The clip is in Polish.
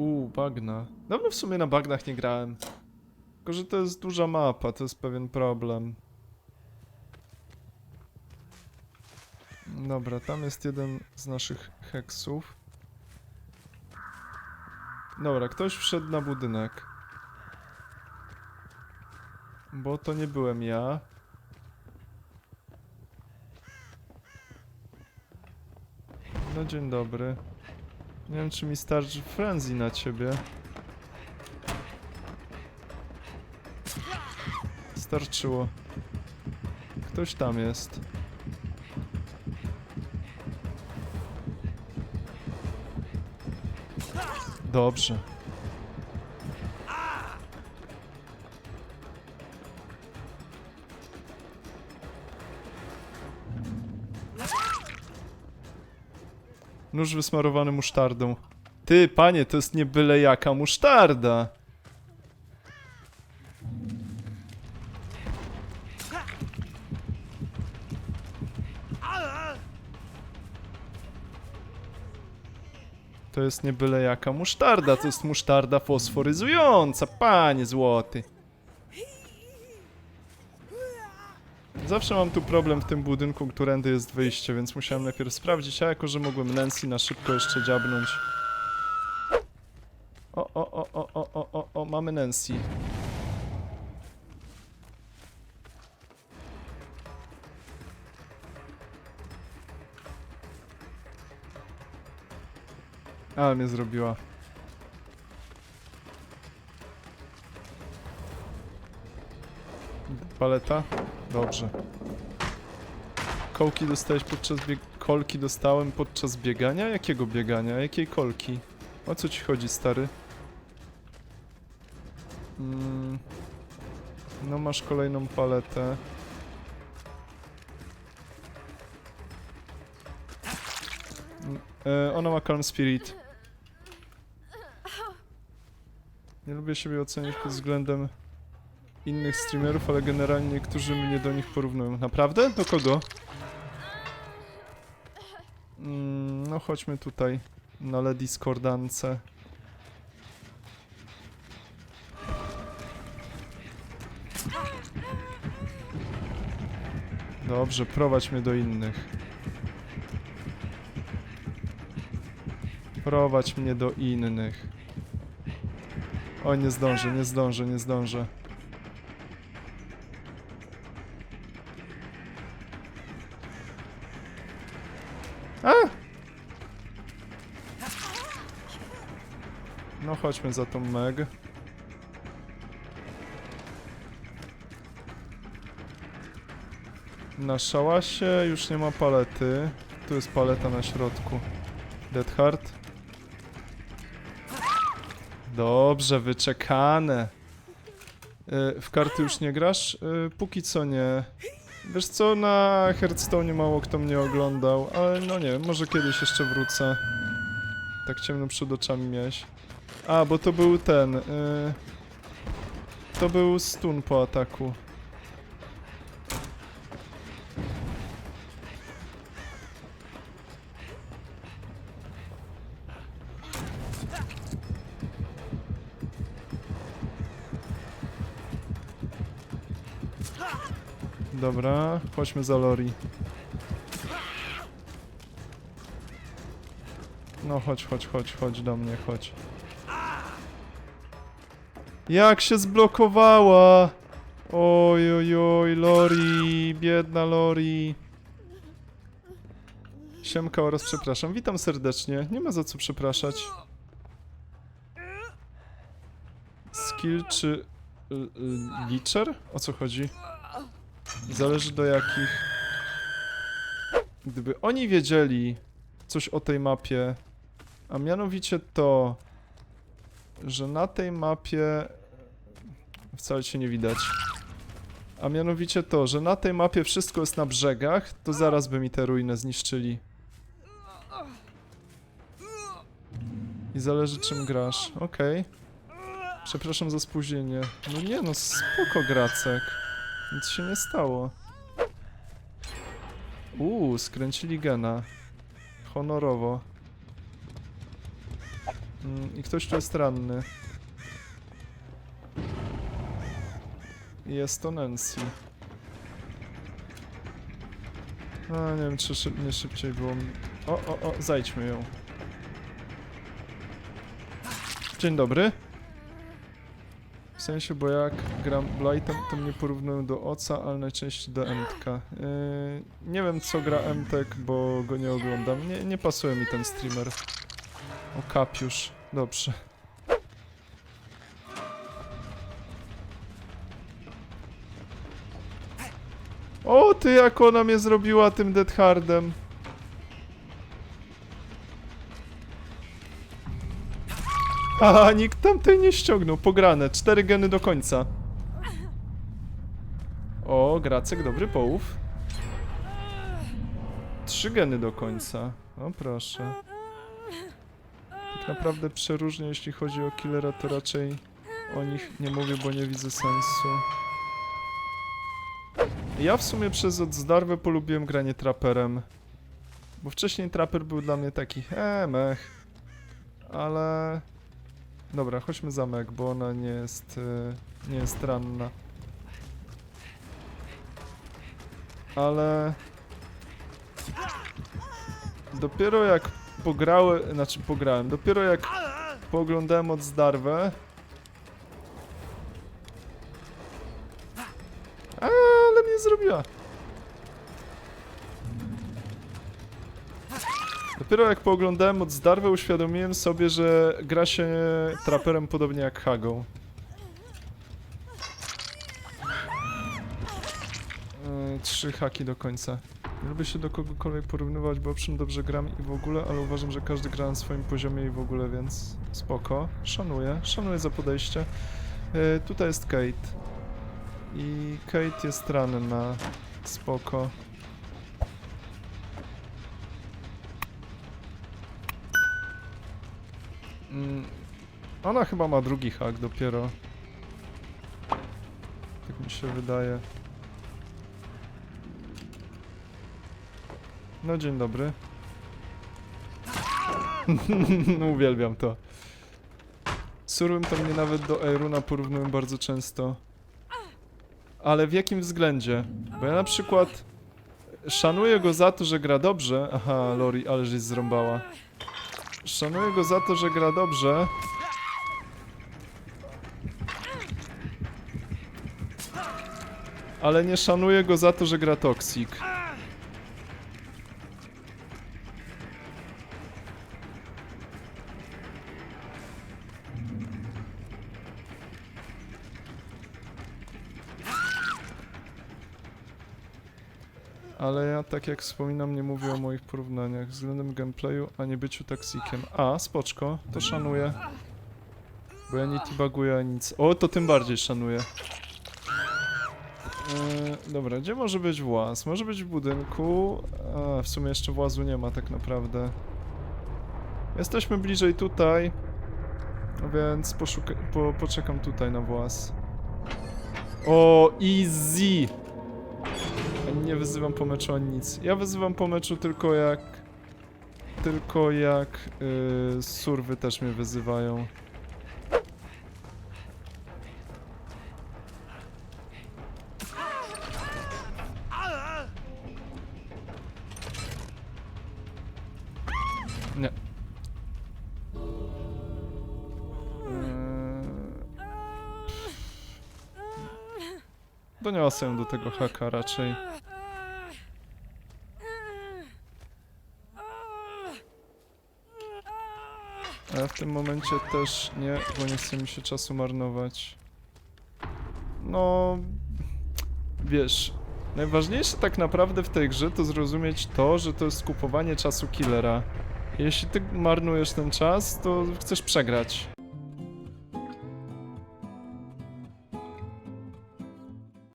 Uuu, bagna. Dawno w sumie na bagnach nie grałem. Tylko, że to jest duża mapa, to jest pewien problem. Dobra, tam jest jeden z naszych heksów. Dobra, ktoś wszedł na budynek. Bo to nie byłem ja. No dzień dobry. Nie wiem czy mi starczy frenzy na ciebie. Starczyło. Ktoś tam jest. Dobrze. Nóż wysmarowany musztardą. Ty, panie, to jest nie byle jaka musztarda. To jest nie byle jaka musztarda, to jest musztarda fosforyzująca, panie złoty. Zawsze mam tu problem w tym budynku, którędy jest wyjście, więc musiałem najpierw sprawdzić, a jako, że mogłem Nancy na szybko jeszcze dziabnąć. O, o, o, o, o, o, o, o, mamy Nancy. Ale mnie zrobiła. Paleta? Dobrze. Kołki dostałeś podczas bieg... Kolki dostałem podczas biegania? Jakiego biegania? Jakiej kolki? O co ci chodzi, stary? Mm. No masz kolejną paletę. Mm, E, ona ma Calm Spirit. Nie lubię siebie oceniać pod względem innych streamerów, ale generalnie niektórzy mnie do nich porównują. Naprawdę? Do kogo? Mm, no chodźmy tutaj na Le Discordance. Dobrze, prowadź mnie do innych. Prowadź mnie do innych. O, nie zdążę, nie zdążę, nie zdążę. No chodźmy za tą Meg. Na szałasie już nie ma palety. Tu jest paleta na środku. Dead Heart. Dobrze, wyczekane. Y, W karty już nie grasz? Y, Póki co nie. Wiesz co, na Hearthstone mało kto mnie oglądał, ale no nie, może kiedyś jeszcze wrócę. Tak ciemno przed oczami miałeś. A, bo to był ten. Y, to był stun po ataku. Dobra, chodźmy za Lori. No chodź, chodź, chodź, chodź do mnie, chodź. Jak się zblokowała! Oj, oj, oj, Lori, biedna Lori. Siemka oraz przepraszam, witam serdecznie, nie ma za co przepraszać. Skill czy... l- l- Licher? O co chodzi? Zależy do jakich. Gdyby oni wiedzieli coś o tej mapie, a mianowicie to, że na tej mapie wcale się nie widać. A mianowicie to, że na tej mapie wszystko jest na brzegach, to zaraz by mi te ruiny zniszczyli. I zależy czym grasz. Okej. Przepraszam za spóźnienie. No nie no, spoko Gracek. Nic się nie stało. Uuu, skręcili gena. Honorowo. Mm, I ktoś tu jest ranny. Jest to Nancy. A, nie wiem, czy szyb, nie szybciej było. mi- O, o, o, zajdźmy ją. Dzień dobry. W sensie, bo jak gram Blightem, to mnie porównują do Oca, ale najczęściej do Emtka. Yy, nie wiem, co gra Emtek, bo go nie oglądam. Nie, nie pasuje mi ten streamer. O, kapiusz. Dobrze. O, ty, jak ona mnie zrobiła tym Dead Hardem. Haha, nikt tamtej nie ściągnął. Pograne. Cztery geny do końca. O, Gracek, dobry połów. Trzy geny do końca. O, proszę. Tak naprawdę przeróżnie, jeśli chodzi o killera, to raczej o nich nie mówię, bo nie widzę sensu. Ja w sumie przez odzdarwę polubiłem granie traperem. Bo wcześniej traper był dla mnie taki, e, mech. Ale... Dobra, chodźmy za Meg, bo ona nie jest, e, nie jest ranna. Ale... Dopiero jak pograły, znaczy pograłem, dopiero jak pooglądałem od Zdarwę... zrobiła. Dopiero jak pooglądałem od Zdarwę, uświadomiłem sobie, że gra się traperem podobnie jak Hagą. Yy, trzy haki do końca. Nie lubię się do kogokolwiek porównywać, bo owszem dobrze gram i w ogóle, ale uważam, że każdy gra na swoim poziomie i w ogóle, więc spoko. Szanuję, szanuję za podejście. Yy, tutaj jest Kate. I Kate jest ranna. Spoko. Mm, Ona chyba ma drugi hak dopiero. Tak mi się wydaje. No dzień dobry. no uwielbiam to. Surwym to mnie nawet do Eiruna porównują bardzo często. Ale w jakim względzie? Bo ja na przykład szanuję go za to, że gra dobrze. Aha, Lori, ale żeś zrąbała. Szanuję go za to, że gra dobrze. Ale nie szanuję go za to, że gra toxic. Ale ja, tak jak wspominam, nie mówię o moich porównaniach względem gameplayu, a nie byciu toksikiem. A, spoczko, to szanuję. Bo ja nie debuguję ani nic. O, to tym bardziej szanuję. Eee, dobra, gdzie może być właz? Może być w budynku. A, w sumie jeszcze włazu nie ma tak naprawdę. Jesteśmy bliżej tutaj. Więc po poczekam tutaj na właz. O, easy! Nie wyzywam po meczu ani nic. Ja wyzywam po meczu tylko jak... Tylko jak yy, surwy też mnie wyzywają. Nie. Yy... Doniosę do tego haka raczej. A ja w tym momencie też nie, bo nie chce mi się czasu marnować. No... Wiesz, najważniejsze tak naprawdę w tej grze to zrozumieć to, że to jest kupowanie czasu killera. Jeśli ty marnujesz ten czas, to chcesz przegrać.